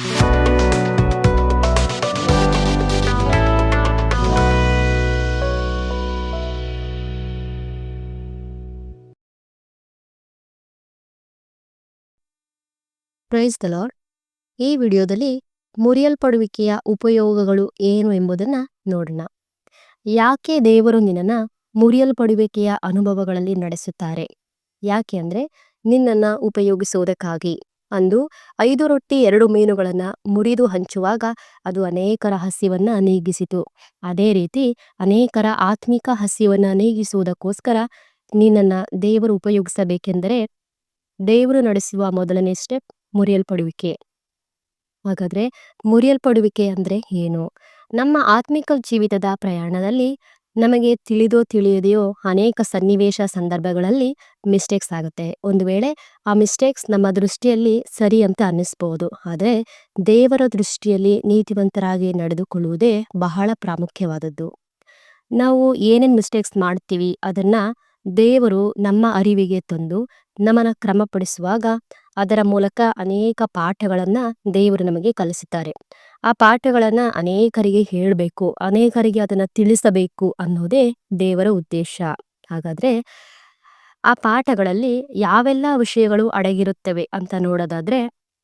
Praise the lord ಈ ವಿಡಿಯೋದಲ್ಲಿ ಮುರಿಯಲ್ಪಡುವಿಕೆಯ ಉಪಯೋಗಗಳು ಏನು ಎಂಬುದನ್ನು ನೋಡೋಣ. ಯಾಕೆ ದೇವರು ನಿನ್ನನ್ನು ಮುರಿಯಲ್ಪಡುವಿಕೆಯ ಅನುಭವಗಳಲ್ಲಿ ನಡೆಸುತ್ತಾರೆ? ಯಾಕೆ ಅಂದರೆ ನಿನ್ನನ್ನು ಉಪಯೋಗಿಸುವುದಕ್ಕಾಗಿ. ಅಂದು ಐದು ರೊಟ್ಟಿ ಎರಡು ಮೀನುಗಳನ್ನು ಮುರಿದು ಹಂಚುವಾಗ ಅದು ಅನೇಕರ ಹಸಿವನ್ನು ನೀಗಿಸಿತು. ಅದೇ ರೀತಿ ಅನೇಕರ ಆತ್ಮಿಕ ಹಸಿವನ್ನು ನೀಗಿಸುವುದಕ್ಕೋಸ್ಕರ ನಿನ್ನನ್ನ ದೇವರು ಉಪಯೋಗಿಸಬೇಕೆಂದರೆ ದೇವರು ನಡೆಸುವ ಮೊದಲನೇ ಸ್ಟೆಪ್ ಮುರಿಯಲ್ಪಡುವಿಕೆ. ಹಾಗಾದ್ರೆ ಮುರಿಯಲ್ಪಡುವಿಕೆ ಅಂದ್ರೆ ಏನು? ನಮ್ಮ ಆತ್ಮಿಕ ಜೀವಿತದ ಪ್ರಯಾಣದಲ್ಲಿ ನಮಗೆ ತಿಳಿದೋ ತಿಳಿಯದೆಯೋ ಅನೇಕ ಸನ್ನಿವೇಶ ಸಂದರ್ಭಗಳಲ್ಲಿ ಮಿಸ್ಟೇಕ್ಸ್ ಆಗುತ್ತೆ. ಒಂದು ವೇಳೆ ಆ ಮಿಸ್ಟೇಕ್ಸ್ ನಮ್ಮ ದೃಷ್ಟಿಯಲ್ಲಿ ಸರಿ ಅಂತ ಅನ್ನಿಸ್ಬೋದು. ಆದರೆ ದೇವರ ದೃಷ್ಟಿಯಲ್ಲಿ ನೀತಿವಂತರಾಗಿ ನಡೆದುಕೊಳ್ಳುವುದೇ ಬಹಳ ಪ್ರಾಮುಖ್ಯವಾದದ್ದು. ನಾವು ಏನೇನು ಮಿಸ್ಟೇಕ್ಸ್ ಮಾಡ್ತೀವಿ ಅದನ್ನು ದೇವರು ನಮ್ಮ ಅರಿವಿಗೆ ತಂದು ನಮ್ಮನ್ನು ಕ್ರಮಪಡಿಸುವಾಗ ಅದರ ಮೂಲಕ ಅನೇಕ ಪಾಠಗಳನ್ನ ದೇವರು ನಮಗೆ ಕಲಿಸುತ್ತಾರೆ. ಆ ಪಾಠಗಳನ್ನ ಅನೇಕರಿಗೆ ಹೇಳಬೇಕು, ಅನೇಕರಿಗೆ ಅದನ್ನ ತಿಳಿಸಬೇಕು ಅನ್ನೋದೇ ದೇವರ ಉದ್ದೇಶ. ಹಾಗಾದ್ರೆ ಆ ಪಾಠಗಳಲ್ಲಿ ಯಾವೆಲ್ಲ ವಿಷಯಗಳು ಅಡಗಿರುತ್ತವೆ ಅಂತ ನೋಡೋದಾದ್ರೆ,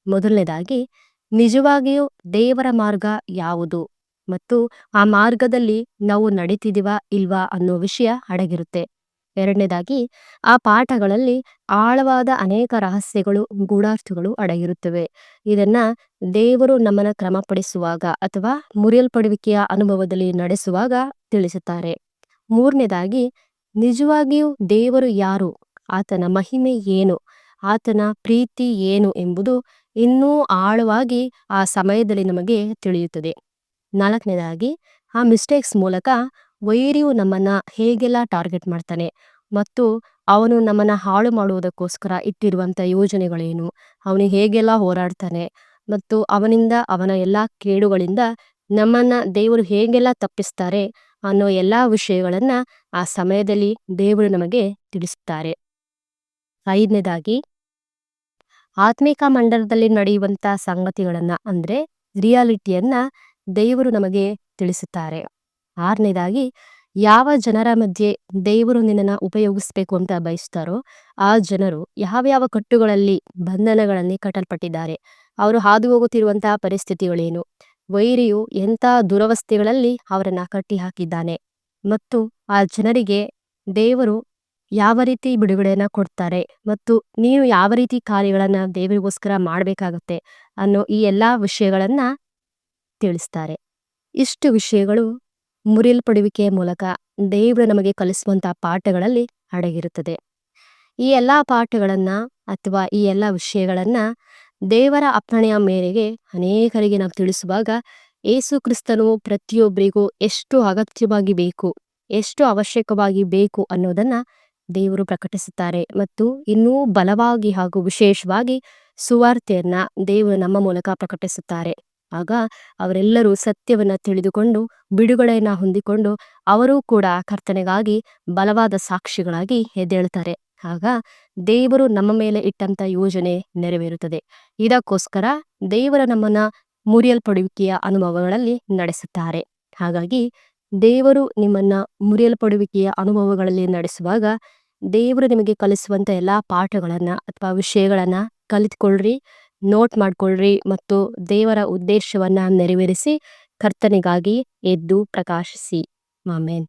ಮೊದಲನೇದಾಗಿ ನಿಜವಾಗಿಯೂ ದೇವರ ಮಾರ್ಗ ಯಾವುದು ಮತ್ತು ಆ ಮಾರ್ಗದಲ್ಲಿ ನಾವು ನಡೀತಿದೀವಾ ಇಲ್ವಾ ಅನ್ನೋ ವಿಷಯ ಅಡಗಿರುತ್ತೆ. ಎರಡನೇದಾಗಿ, ಆ ಪಾಠಗಳಲ್ಲಿ ಆಳವಾದ ಅನೇಕ ರಹಸ್ಯಗಳು, ಗೂಢಾರ್ಥಗಳು ಅಡಗಿರುತ್ತವೆ. ಇದನ್ನ ದೇವರು ನಮ್ಮನ್ನ ಕ್ರಮಪಡಿಸುವಾಗ ಅಥವಾ ಮುರಿಯಲ್ಪಡುವಿಕೆಯ ಅನುಭವದಲ್ಲಿ ನಡೆಸುವಾಗ ತಿಳಿಸುತ್ತಾರೆ. ಮೂರನೇದಾಗಿ, ನಿಜವಾಗಿಯೂ ದೇವರು ಯಾರು? ಆತನ ಮಹಿಮೆ ಏನು? ಆತನ ಪ್ರೀತಿ ಏನು ಎಂಬುದು ಇನ್ನೂ ಆಳವಾಗಿ ಆ ಸಮಯದಲ್ಲಿ ನಮಗೆ ತಿಳಿಯುತ್ತದೆ. ನಾಲ್ಕನೇದಾಗಿ, ಆ ಮಿಸ್ಟೇಕ್ಸ್ ಮೂಲಕ ವೈರಿಯು ನಮ್ಮನ್ನ ಹೇಗೆಲ್ಲ ಟಾರ್ಗೆಟ್ ಮಾಡ್ತಾನೆ ಮತ್ತು ಅವನು ನಮ್ಮನ್ನ ಹಾಳು ಮಾಡುವುದಕ್ಕೋಸ್ಕರ ಇಟ್ಟಿರುವಂಥ ಯೋಜನೆಗಳೇನು, ಅವನು ಹೇಗೆಲ್ಲ ಹೋರಾಡ್ತಾನೆ ಮತ್ತು ಅವನಿಂದ ಅವನ ಎಲ್ಲ ಕೇಡುಗಳಿಂದ ನಮ್ಮನ್ನ ದೇವರು ಹೇಗೆಲ್ಲ ತಪ್ಪಿಸ್ತಾರೆ ಅನ್ನೋ ಎಲ್ಲ ವಿಷಯಗಳನ್ನ ಆ ಸಮಯದಲ್ಲಿ ದೇವರು ನಮಗೆ ತಿಳಿಸುತ್ತಾರೆ ಐದನೇದಾಗಿ, ಆತ್ಮಿಕ ಮಂಡಲದಲ್ಲಿ ನಡೆಯುವಂತ ಸಂಗತಿಗಳನ್ನ ಅಂದ್ರೆ ರಿಯಾಲಿಟಿಯನ್ನ ದೇವರು ನಮಗೆ ತಿಳಿಸುತ್ತಾರೆ. ಆರನೇದಾಗಿ ಯಾವ ಜನರ ಮಧ್ಯೆ ದೇವರು ನಿನ್ನನ್ನು ಉಪಯೋಗಿಸ್ಬೇಕು ಅಂತ ಬಯಸ್ತಾರೋ ಆ ಜನರು ಯಾವ್ಯಾವ ಕಟ್ಟುಗಳಲ್ಲಿ ಬಂಧನಗಳಲ್ಲಿ ಕಟ್ಟಲ್ಪಟ್ಟಿದ್ದಾರೆ, ಅವರು ಹಾದು ಹೋಗುತ್ತಿರುವಂತಹ ಪರಿಸ್ಥಿತಿಗಳೇನು, ವೈರಿಯು ಎಂಥ ದುರವಸ್ಥೆಗಳಲ್ಲಿ ಅವರನ್ನು ಕಟ್ಟಿ ಹಾಕಿದ್ದಾನೆ ಮತ್ತು ಆ ಜನರಿಗೆ ದೇವರು ಯಾವ ರೀತಿ ಬಿಡುಗಡೆಯನ್ನ ಕೊಡ್ತಾರೆ ಮತ್ತು ನೀವು ಯಾವ ರೀತಿ ಕಾರ್ಯಗಳನ್ನ ದೇವರಿಗೋಸ್ಕರ ಮಾಡಬೇಕಾಗತ್ತೆ ಅನ್ನೋ ಈ ಎಲ್ಲಾ ವಿಷಯಗಳನ್ನ ತಿಳಿಸ್ತಾರೆ. ಇಷ್ಟು ವಿಷಯಗಳು ಮುರಿಯಲ್ಪಡುವಿಕೆಯ ಮೂಲಕ ದೇವರು ನಮಗೆ ಕಲಿಸುವಂತಹ ಪಾಠಗಳಲ್ಲಿ ಅಡಗಿರುತ್ತದೆ. ಈ ಎಲ್ಲಾ ಪಾಠಗಳನ್ನ ಅಥವಾ ಈ ಎಲ್ಲ ವಿಷಯಗಳನ್ನ ದೇವರ ಅಪ್ಪಣೆಯ ಮೇರೆಗೆ ಅನೇಕರಿಗೆ ನಾವು ತಿಳಿಸುವಾಗ ಏಸು ಕ್ರಿಸ್ತನು ಪ್ರತಿಯೊಬ್ಬರಿಗೂ ಎಷ್ಟು ಅಗತ್ಯವಾಗಿ ಬೇಕು, ಎಷ್ಟು ಅವಶ್ಯಕವಾಗಿ ಬೇಕು ಅನ್ನೋದನ್ನ ದೇವರು ಪ್ರಕಟಿಸುತ್ತಾರೆ ಮತ್ತು ಇನ್ನೂ ಬಲವಾಗಿ ಹಾಗೂ ವಿಶೇಷವಾಗಿ ಸುವಾರ್ತೆಯನ್ನ ದೇವರು ನಮ್ಮ ಮೂಲಕ ಪ್ರಕಟಿಸುತ್ತಾರೆ. ಆಗ ಅವರೆಲ್ಲರೂ ಸತ್ಯವನ್ನ ತಿಳಿದುಕೊಂಡು, ಬಿಡುಗಡೆಯನ್ನ ಹೊಂದಿಕೊಂಡು ಅವರೂ ಕೂಡ ಕರ್ತನೆಗಾಗಿ ಬಲವಾದ ಸಾಕ್ಷಿಗಳಾಗಿ ಎದ್ದೇಳ್ತಾರೆ ಆಗ ದೇವರು ನಮ್ಮ ಮೇಲೆ ಇಟ್ಟಂತ ಯೋಜನೆ ನೆರವೇರುತ್ತದೆ. ಇದಕ್ಕೋಸ್ಕರ ದೇವರ ನಮ್ಮನ್ನ ಮುರಿಯಲ್ಪಡುವಿಕೆಯ ಅನುಭವಗಳಲ್ಲಿ ನಡೆಸುತ್ತಾರೆ. ಹಾಗಾಗಿ ದೇವರು ನಿಮ್ಮನ್ನ ಮುರಿಯಲ್ಪಡುವಿಕೆಯ ಅನುಭವಗಳಲ್ಲಿ ನಡೆಸುವಾಗ ದೇವರು ನಿಮಗೆ ಕಲಿಸುವಂತ ಎಲ್ಲಾ ಪಾಠಗಳನ್ನ ಅಥವಾ ವಿಷಯಗಳನ್ನ ಕಲಿತುಕೊಳ್ಳ್ರಿ ನೋಟ್ ಮಾಡಿಕೊಳ್ಳ್ರಿ ಮತ್ತು ದೇವರ ಉದ್ದೇಶವನ್ನು ನೆರವೇರಿಸಿ ಕರ್ತನಿಗಾಗಿ ಎದ್ದು ಪ್ರಕಾಶಿಸಿ. ಆಮೇನ್.